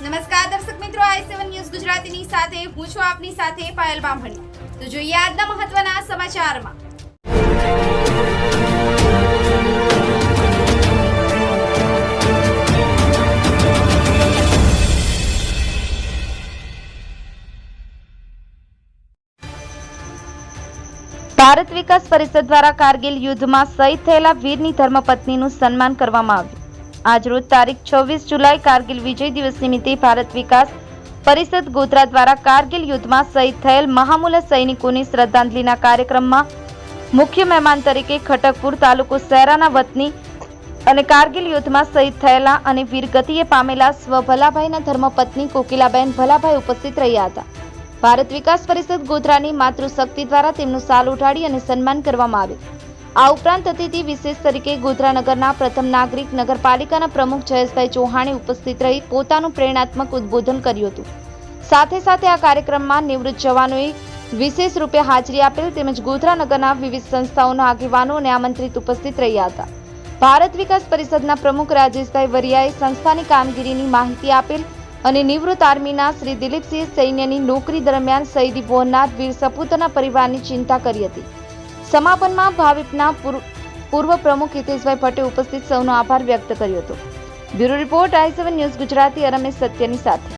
નમસ્કાર, દર્શક મિત્રો, આઈ સેવન ન્યૂઝ ગુજરાતીની સાથે, હું છું આપની સાથે પાયલ બામણી. તો જોઈએ આજના મહત્વના સમાચારમાં. ભારત વિકાસ પરિષદ દ્વારા કારગિલ યુદ્ધમાં શહીદ થયેલા વીરની ધર્મપત્નીનું સન્માન કરવામાં આવ્યું. આજરોજ તારીખ છવ્વીસ જુલાઈ કારગિલ વિજય દિવસ નિમિત્તે ભારત વિકાસ પરિષદ ગોધરા દ્વારા કારગિલ યુદ્ધમાં શહીદ થયેલ મહામૂલા સૈનિકોની શ્રદ્ધાંજલિના કાર્યક્રમમાં મુખ્ય મહેમાન તરીકે ખટકપુર તાલુકો શહેરાના વતની અને કારગિલ યુદ્ધમાં શહીદ થયેલા અને વીરગતિએ પામેલા સ્વ ભલાભાઈના ધર્મપત્ની કોકિલાબેન ભલાભાઈ ઉપસ્થિત રહ્યા હતા. ભારત વિકાસ પરિષદ ગોધરાની માતૃશક્તિ દ્વારા તેમનું સાલ ઉઠાડી અને સન્માન કરવામાં આવ્યું. આ ઉપરાંત અતિથિ વિશેષ તરીકે ગોધરાનગરના પ્રથમ નાગરિક નગરપાલિકાના પ્રમુખ જયેશભાઈ ચૌહાણે ઉપસ્થિત રહી પોતાનું પ્રેરણાત્મક ઉદ્બોધન કર્યું હતું. સાથે સાથે આ કાર્યક્રમમાં નિવૃત્ત જવાનોએ વિશેષ રૂપે હાજરી આપેલ તેમજ ગોધરાનગરના વિવિધ સંસ્થાઓના આગેવાનો અને આમંત્રિત ઉપસ્થિત રહ્યા હતા. ભારત વિકાસ પરિષદના પ્રમુખ રાજેશભાઈ વરિયાએ સંસ્થાની કામગીરીની માહિતી આપેલ અને નિવૃત્ત આર્મીના શ્રી દિલીપસિંહ સૈન્યની નોકરી દરમિયાન શહીદી વહોરનાર વીર સપૂતના પરિવારની ચિંતા કરી હતી. સમાપનમાં ભાવિપના પૂર્વ પ્રમુખ હિતેશભાઈ ભટ્ટે ઉપસ્થિત સૌનો આભાર વ્યક્ત કર્યો હતો. Bureau report I seven news Gujarati અરમેશ સત્યની સાથે.